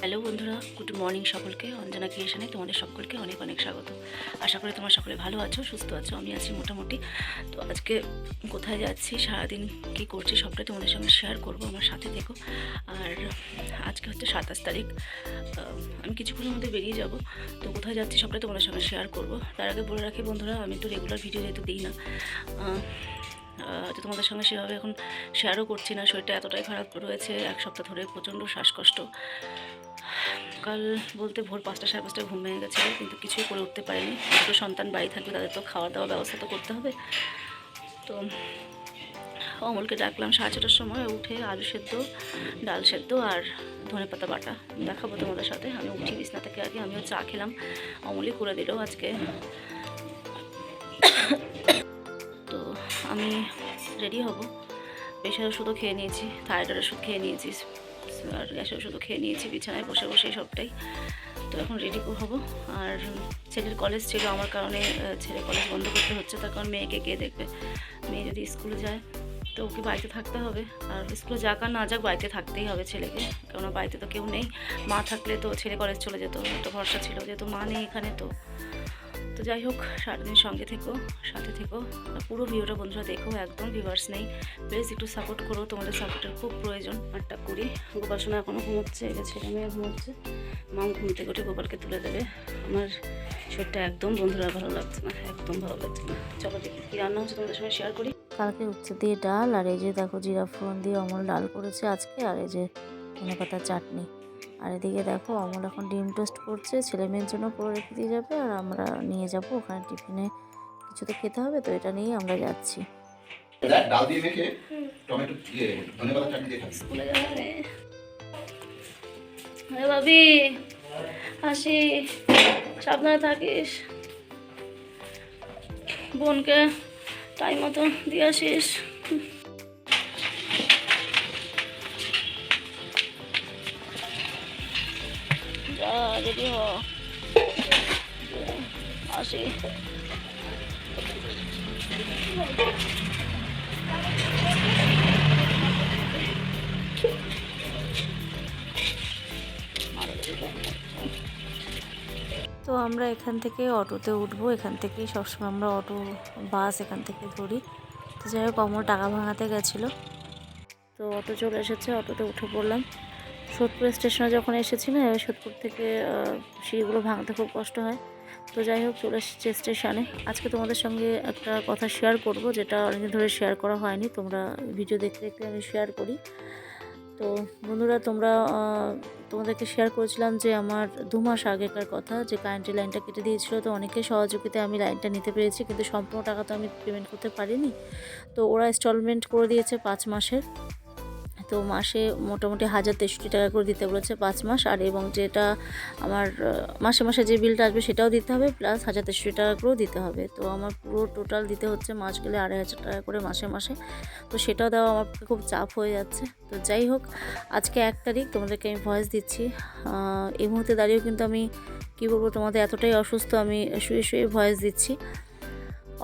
Hello বন্ধুরা, good morning সকলকে। অঞ্জনা ক্রিয়েশনে তোমাদের সকলকে অনেক অনেক স্বাগত। আশা করি তোমরা সকলে ভালো আছো, সুস্থ আছো, আমি আছি মোটামুটি। তো আজকে কোথায় যাচ্ছি, সারাদিন কী করছি সবটাই তোমাদের সঙ্গে শেয়ার করব, আমার সাথে থেকো। আর আজকে হচ্ছে সাতাশ তারিখ আমি কিছুক্ষণের মধ্যে বেরিয়ে যাব। তো কোথায় যাচ্ছি সবটাই তোমাদের সঙ্গে শেয়ার করব। তার আগে বলে রাখি বন্ধুরা, আমি তো রেগুলার ভিডিও যেহেতু দিই না তো তোমাদের সঙ্গে সেভাবে এখন শেয়ারও করছি না। শরীরটা এতটাই খারাপ রয়েছে, এক সপ্তাহ ধরে প্রচণ্ড শ্বাসকষ্ট। কাল বলতে ভোর পাঁচটা সাড়ে পাঁচটায় ঘুম ভেঙে গেছিল, কিন্তু কিছুই করে উঠতে পারিনি। দুটো সন্তান বাড়ি থাকবে, তাদের তো খাওয়া দাওয়ার ব্যবস্থা তো করতে হবে। তো অমলকে ডাকলাম সাড়ে ছটার সময়, উঠে আলু সেদ্ধ, ডাল সেদ্ধ আর ধনে পাতা বাটা দেখাবো তোমাদের সাথে। আমি উঠি বিছনা থেকে আগে, আমিও চা খেলাম। অমলই করে দিল আজকে। তো আমি রেডি হব। প্রেশার ওষুধও খেয়ে নিয়েছি, থাইরয়েড ওষুধ খেয়ে নিয়েছি। আর গ্যাসের ওষুধও খেয়ে নিয়েছি, বিছানায় বসে বসে সবটাই। তো এখন রেডি হব। আর ছেলের কলেজ ছিল আমার কারণে ছেলে কলেজ বন্ধ করতে হচ্ছে, তার কারণ মেয়েকে কে দেখবে? মেয়ে যদি স্কুলে যায়, তো ওকে বাড়িতে থাকতে হবে। আর স্কুলে যাক আর না যাক, বাড়িতে থাকতেই হবে ছেলেকে। কেননা বাড়িতে তো কেউ নেই। মা থাকলে তো ছেলে কলেজ চলে যেত। একটা ভরসা ছিল যেহেতু মা নেই এখানে, তো তো যাই হোক, সারাদিন সঙ্গে থেকো, সাথে থেকো। পুরো ভিডিওটা বন্ধুরা দেখো, একদম ভিউয়ার্স নেই। প্লিজ একটু সাপোর্ট করো, তোমাদের সাপোর্টের খুব প্রয়োজন। আটটা করি গোপাল এখনও ঘুমোচ্ছে এটা ছেলে মেয়ে ঘুমোচ্ছে। মাম ঘুম থেকে উঠে গোপালকে তুলে দেবে। আমার শরীরটা একদম বন্ধুরা ভালো লাগছে না, একদম ভালো লাগছে না। চলো দেখি কী রান্না হচ্ছে তোমাদের সঙ্গে শেয়ার করি। কালকে উচ্ছে দিয়ে ডাল, আর এই যে দেখো জিরা ফোড়ন দিয়ে অমল ডাল করেছে আজকে, আর এই যে ধনে পাতার চাটনি। আর এদিকে দেখো অমল এখন ডিম টোস্ট করছে। ছেলে মেয়ের জন্য করে রেখে দিয়ে যাবে আর আমরা নিয়ে যাব। ওখানে টিফিনে কিছু তো খেতে হবে তো এটা নিয়েই আমরা যাচ্ছি। দেখ, ডাল দিয়ে মেখে টমেটো ধনে চাটনি দিয়ে খাবি। আরে ভাবি আসি। সাবধানে থাকিস। বোনকে টাইম মতো দিয়ে আসিস। যা রেডি হ। আসি। তো আমরা এখান থেকে অটোতে উঠবো। এখান থেকেই সবসময় আমরা অটো, বাস এখান থেকে ধরি। তো যাই হোক অমল টাকা ভাঙাতে গেছিল। তো অটো চলে এসেছে, অটোতে উঠে পড়লাম। সোদপুর স্টেশনে যখন এসেছি না সোদপুর থেকে সিঁড়িগুলো ভাঙতে খুব কষ্ট হয়। তো যাই হোক, চলে এসেছি স্টেশনে। আজকে তোমাদের সঙ্গে একটা কথা শেয়ার করব, যেটা অনেকদিন ধরে শেয়ার করা হয়নি। তোমরা ভিডিও দেখতে দেখতে আমি শেয়ার করি। তো বন্ধুরা, তোমরা তোমাদেরকে শেয়ার করেছিলাম যে আমার দু মাস আগেকার কথা, যে কারেন্টের লাইনটা কেটে দিয়েছিল। তো অনেকের সহযোগিতায় আমি লাইনটা নিতে পেরেছি, কিন্তু সম্পূর্ণ টাকা তো আমি পেমেন্ট করতে পারিনি। তো ওরা ইনস্টলমেন্ট করে দিয়েছে পাঁচ মাসের। তো মাসে মোটামুটি হাজার তেষট্টি টাকা করে দিতে বলেছে পাঁচ মাস। আর এবং যেটা আমার মাসে মাসে যে বিলটা আসবে সেটাও দিতে হবে প্লাস হাজার তেষট্টি টাকা করেও দিতে হবে। তো আমার পুরো টোটাল দিতে হচ্ছে মাস গেলে আড়াই হাজার টাকা করে মাসে মাসে। তো সেটাও দেওয়া আমার খুব চাপ হয়ে যাচ্ছে। তো যাই হোক, আজকে এক তারিখ তোমাদেরকে আমি ভয়েস দিচ্ছি। এই মুহূর্তে দাঁড়িয়েও কিন্তু আমি, কী বলব তোমাদের, এতটাই অসুস্থ আমি শুয়ে শুয়ে ভয়েস দিচ্ছি।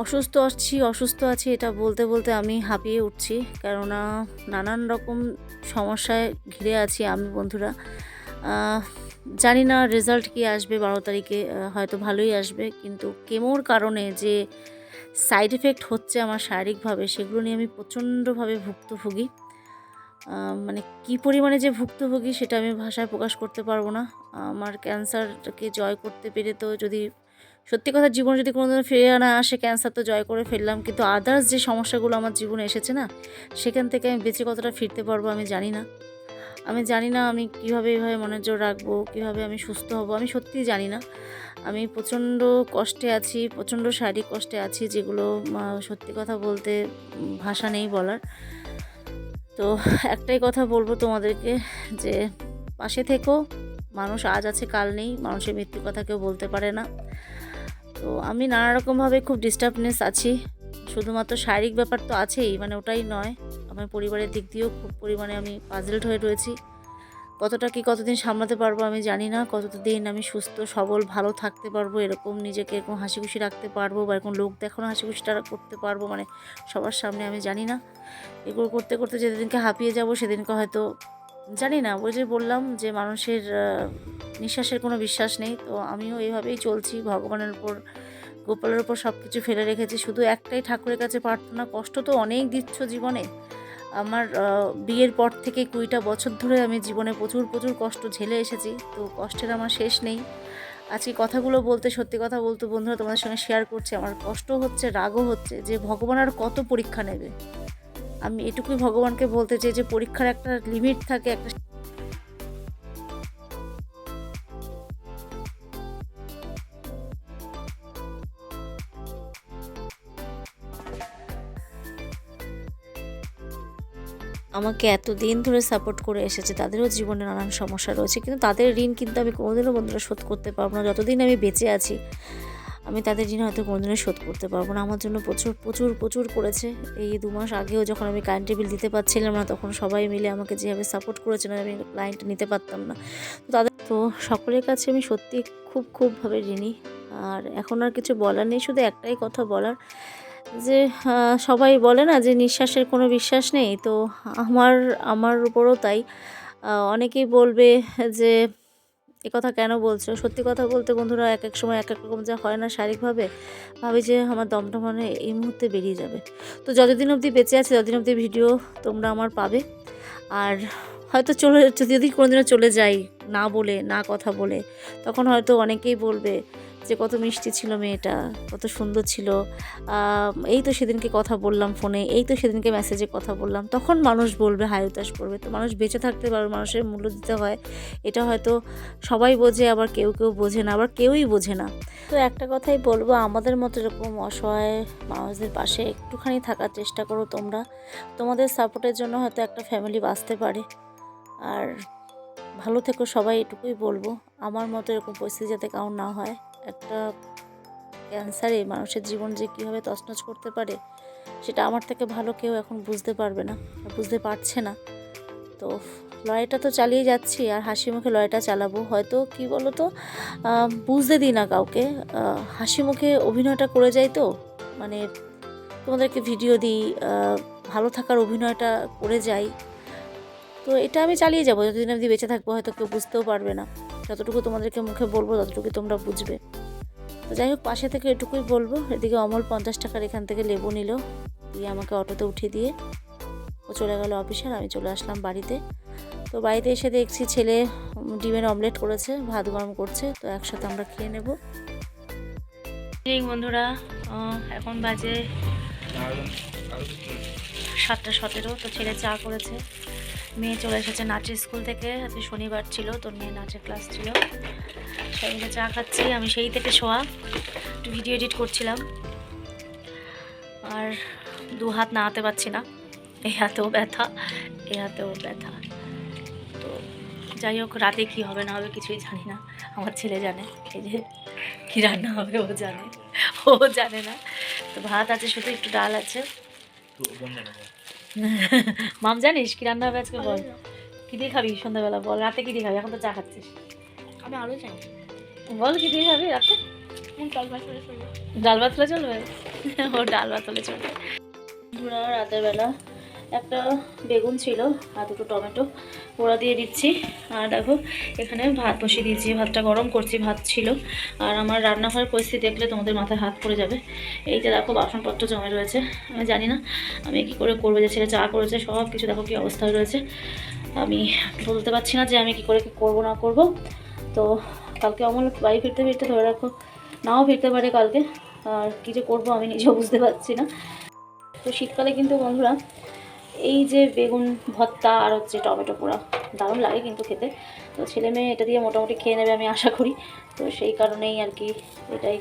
অসুস্থ আছি অসুস্থ আছি, এটা বলতে বলতে আমি হাঁপিয়ে উঠছি। কেননা নানান রকম সমস্যায় ঘিরে আছি আমি, বন্ধুরা। জানি না রেজাল্ট কি আসবে বারো তারিখে হয়তো ভালোই আসবে। কিন্তু কেমোর কারণে যে সাইড এফেক্ট হচ্ছে আমার শারীরিকভাবে, সেগুলো নিয়ে আমি প্রচণ্ডভাবে ভুক্তভোগী। মানে কী পরিমাণে যে ভুক্তভোগী, সেটা আমি ভাষায় প্রকাশ করতে পারব না। আমার ক্যান্সারকে জয় করতে পেরে তো যদি সত্যি কথা, জীবনে যদি কোনোদিন ফিরে না আসে ক্যান্সার তো জয় করে ফেললাম, কিন্তু আদার্স যে সমস্যাগুলো আমার জীবনে এসেছে না, সেখান থেকে আমি বেঁচে কতটা ফিরতে পারব আমি জানি না। আমি জানি না আমি কীভাবে এইভাবে মনের জোর রাখব, কীভাবে আমি সুস্থ হব, আমি সত্যিই জানি না। আমি প্রচণ্ড কষ্টে আছি, প্রচণ্ড শারীরিক কষ্টে আছি, যেগুলো সত্যি কথা বলতে ভাষা নেই বলার। তো একটাই কথা বলব তোমাদেরকে, যে পাশে থেকো, মানুষ আজ আছে, কাল নেই, মানুষের মৃত্যুর কথা কেউ বলতে পারে না। তো আমি নানা রকমভাবে খুব ডিস্টার্বনেস আছি। শুধুমাত্র শারীরিক ব্যাপার তো আছেই মানে ওটাই নয়। আমার পরিবারের দিক দিয়েও খুব পরিমাণে আমি পাজলড হয়ে রয়েছি। কতটা কি কতদিন সামলাতে পারব আমি জানি না। কতদিন আমি সুস্থ, সবল, ভালো থাকতে পারব, এরকম নিজেকে এরকম হাসি খুশি রাখতে পারব বা এরকম লোক দেখানো হাসি খুশিটা করতে পারব মানে সবার সামনে আমি জানি না। এগুলো করতে করতে যেদিনকে হাঁপিয়ে যাব, সেদিনকে হয়তো জানি না, ওই যে বললাম যে মানুষের নিঃশ্বাসের কোনো বিশ্বাস নেই, তো আমিও এইভাবেই চলছি, ভগবানের উপর, গোপালের উপর সব কিছু ফেলে রেখেছি, শুধু একটাই ঠাকুরের কাছে প্রার্থনা, কষ্ট তো অনেক দিচ্ছ জীবনে। আমার বিয়ের পর থেকে কুড়িটা বছর ধরে আমি জীবনে প্রচুর প্রচুর কষ্ট ঝেলে এসেছি, তো কষ্টের আমার শেষ নেই। আজকে কথাগুলো বলতে, সত্যি কথা বলতে বন্ধুরা তোমাদের সঙ্গে শেয়ার করছে, আমার কষ্ট হচ্ছে, রাগও হচ্ছে, যে ভগবান আর কত পরীক্ষা নেবে। আমি এটুকুই ভগবানকে বলতে চাই যে পরীক্ষার একটা লিমিট থাকে, একটা আমাকে এতদিন ধরে সাপোর্ট করে এসেছে, তাদেরও জীবনে নানান সমস্যা রয়েছে, কিন্তু তাদের ঋণ কিন্তু আমি কোনোদিনও বন্ধুরা শোধ করতে পারব না। যতদিন আমি বেঁচে আছি আমি তাদের ঋণ হয়তো কোনোদিনও শোধ করতে পারব না। আমার জন্য প্রচুর প্রচুর প্রচুর করেছে। এই দু মাস আগেও যখন আমি কারেন্ট বিল দিতে পারছিলাম না, তখন সবাই মিলে আমাকে যেভাবে সাপোর্ট করেছিল, আমি ক্লায়েন্ট নিতে পারতাম না। তাদের, তো সকলের কাছে আমি সত্যি খুব খুবভাবে ঋণী। আর এখন আর কিছু বলার নেই, শুধু একটাই কথা বলার যে সবাই বলে না যে নিঃশ্বাসের কোনো বিশ্বাস নেই। তো আমার আমার উপরও তাই। অনেকেই বলবে যে কথা কেন বলছো? সত্যি কথা বলতে বন্ধুরা, এক এক সময় এক এক রকম যা হয় না শারীরিকভাবে, ভাবি যে আমার দমটা মানে এই মুহূর্তে বেরিয়ে যাবে। তো যতদিন অবধি বেঁচে আছে ততদিন অবধি ভিডিও তোমরা আমার পাবে। আর হয়তো চলে যদি কোনোদিনও চলে যাই না বলে, না কথা বলে, তখন হয়তো অনেকেই বলবে যে, কত মিষ্টি ছিল মেয়েটা, কত সুন্দর ছিল। এই তো সেদিনকে কথা বললাম ফোনে, এই তো সেদিনকে মেসেজে কথা বললাম। তখন মানুষ বলবে, হায় উতাস করবে তো মানুষ বেঁচে থাকতে পারবে, মানুষের মূল্য দিতে হয়। এটা হয়তো সবাই বোঝে, আবার কেউ কেউ বোঝে না, আবার কেউই বোঝে না। তো একটা কথাই বলব, আমাদের মতো এরকম অসহায় মানুষদের পাশে একটুখানি থাকার চেষ্টা করো তোমরা। তোমাদের সাপোর্টের জন্য হয়তো একটা ফ্যামিলি বাঁচতে পারে। আর ভালো থেকো, সবাই এটুকুই বলব। আমার মতো এরকম পরিস্থিতি যাতে কারণ না হয়, একটা ক্যান্সারে মানুষের জীবন যে কীভাবে তছনছ করতে পারে, সেটা আমার থেকে ভালো কেউ এখন বুঝতে পারবে না বুঝতে পারছে না। তো লড়াইটা তো চালিয়ে যাচ্ছি, আর হাসি মুখে লড়াইটা চালাবো। হয়তো কি বলো তো বুঝতে দিই না কাউকে। হাসি মুখে অভিনয়টা করে যাই তো মানে তোমাদেরকে ভিডিও দিই ভালো থাকার অভিনয়টা করে যাই। তো এটা আমি চালিয়ে যাব। যতদিন আমি বেঁচে থাকব, হয়তো কেউ বুঝতেও পারবে না। যতটুকু তোমাদেরকে মুখে বলব ততটুকু তোমরা বুঝবে। তো যাই হোক, পাশে থেকে এটুকুই বলব। এদিকে অমল পঞ্চাশ টাকার এখান থেকে লেবু নিল। দিয়ে আমাকে অটোতে উঠিয়ে দিয়ে ও চলে গেল অফিসে আর আমি চলে আসলাম বাড়িতে। তো বাড়িতে এসে দেখছি ছেলে ডিমের অমলেট করেছে, ভাত গরম করছে। তো একসাথে আমরা খেয়ে নেব। বন্ধুরা এখন বাজে সাতটা সতেরো। তো ছেলে চা করেছে। মেয়ে চলে এসেছে নাচের স্কুল থেকে। আজকে শনিবার ছিল তোর মেয়ে নাচের ক্লাস ছিল। সেই চা খাচ্ছি, আমি সেই থেকে শোয়া। একটু ভিডিও এডিট করছিলাম। আর দু হাত নাড়াতে পারছি না। এই হাতেও ব্যথা এই হাতেও ব্যথা। তো যাই হোক, রাতে কী হবে না হবে কিছুই জানি না। আমার ছেলে জানে, এই যে কী রান্না হবে ও জানে। ও জানে না। তো ভাত আছে, শুধু একটু ডাল আছে। মাম জানিস কি রান্না হবে আজকে বল। কি দিয়ে খাবি সন্ধ্যাবেলা বল রাতে কি দিয়ে খাবি? এখন তো চা খাচ্ছিস। আমি আলু চাই। বল কি দিয়ে খাবি রাতে? ডাল ভাত চলবে। ও ডাল ভাত চলবে। রাতের বেলা। একটা বেগুন ছিল আর দুটো টমেটো। পোড়া দিয়ে দিচ্ছি। আর দেখো, এখানে ভাত বসিয়ে দিয়েছি। ভাতটা গরম করছি, ভাত ছিল। আর আমার রান্নাঘরের পরিস্থিতি দেখলে তোমাদের মাথায় হাত পড়ে যাবে। এই যে দেখো, বাসনপত্র জমে রয়েছে। আমি জানি না, আমি কি করে করব যে ছেলে চা করেছে, সব কিছু দেখো কি অবস্থায় রয়েছে। আমি বলতে পারছি না যে আমি কি করে কি করব, না করব। তো কালকে অমল বাড়ি ফিরতে ফিরতে ধরে রাখো, নাও ফিরতে পারে কালকে। আর কী যে করব আমি নিজেও বুঝতে পারছি না। তো শীতকালে কিন্তু বন্ধুরা এই যে বেগুন ভর্তা আর হচ্ছে টমেটো পোড়া দারুণ লাগে কিন্তু খেতে। তো ছেলে মেয়ে এটা দিয়ে মোটামুটি খেয়ে নেবে আমি আশা করি। তো সেই কারণেই আর কি এটাই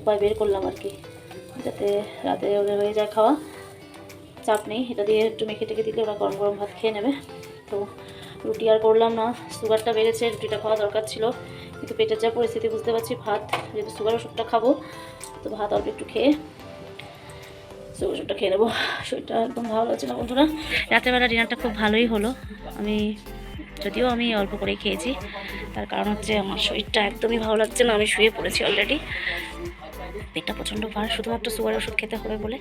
উপায় বের করলাম আর কি, যাতে রাতে ওদের হয়ে যায় খাওয়া। চাপ নেই, এটা দিয়ে একটু মেখে টেখে দিলে ওরা গরম গরম ভাত খেয়ে নেবে। তো রুটি আর করলাম না, সুগারটা বেড়েছে, রুটিটা খাওয়া দরকার ছিল। কিন্তু পেটের যা পরিস্থিতি বুঝতে পারছি, ভাত, যেহেতু সুগার ওষুধটা খাব, তো ভাত অল্প একটু খেয়ে সুগার ওষুধটা খেয়ে নেব। শরীরটা একদম ভালো লাগছে না বন্ধুরা? রাতের বেলা ডিনারটা খুব ভালোই হলো। আমি, যদিও আমি অল্প করেই খেয়েছি, তার কারণ হচ্ছে আমার শরীরটা একদমই ভালো লাগছে না। আমি শুয়ে পড়েছি অলরেডি পেটটা প্রচণ্ড ভার, শুধুমাত্র সুগারের ওষুধ খেতে হবে বলে।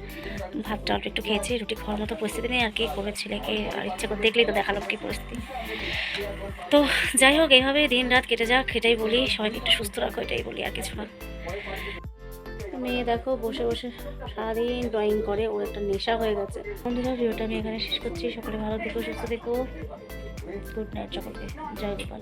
ভাতটা অল্প একটু খেয়েছি, রুটি খাওয়ার মতো পরিস্থিতি নেই আর কি করে ছেলেকে আর ইচ্ছে করে দেখলেই তো দেখালাম কি পরিস্থিতি। তো যাই হোক এইভাবে দিন রাত কেটে যাক, এটাই বলি। সবাইকে একটু সুস্থ রাখো, এটাই বলি, আর কিছু না। মেয়ে দেখো, বসে বসে সারাদিন ড্রয়িং করে, ওর একটা নেশা হয়ে গেছে। বন্ধুরা, ভিডিওটা আমি এখানে শেষ করছি। সকলে ভালো থেকো, সুস্থ থেকো। গুড নাইট সকলকে। জয় গোপাল।